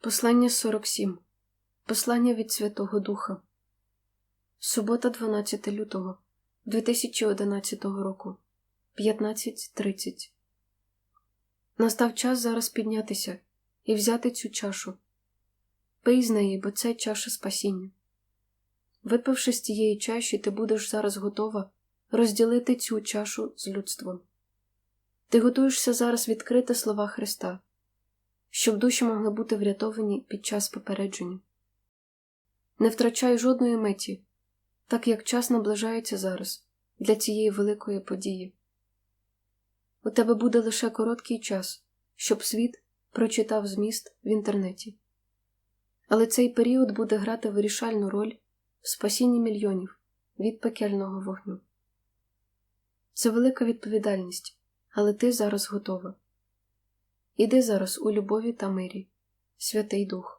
Послання 47. Послання від Святого Духа. Субота 12 лютого 2011 року. 15.30. Настав час зараз піднятися і взяти цю чашу. Пий з неї, бо це чаша спасіння. Випивши з цієї чаші, ти будеш зараз готова розділити цю чашу з людством. Ти готуєшся зараз відкрити слова Христа, щоб душі могли бути врятовані під час попередження. Не втрачай жодної меті, так як час наближається зараз для цієї великої події. У тебе буде лише короткий час, щоб світ прочитав зміст в інтернеті. Але цей період буде грати вирішальну роль в спасінні мільйонів від пекельного вогню. Це велика відповідальність, але ти зараз готова. Іди зараз у любові та мирі, Святий Дух.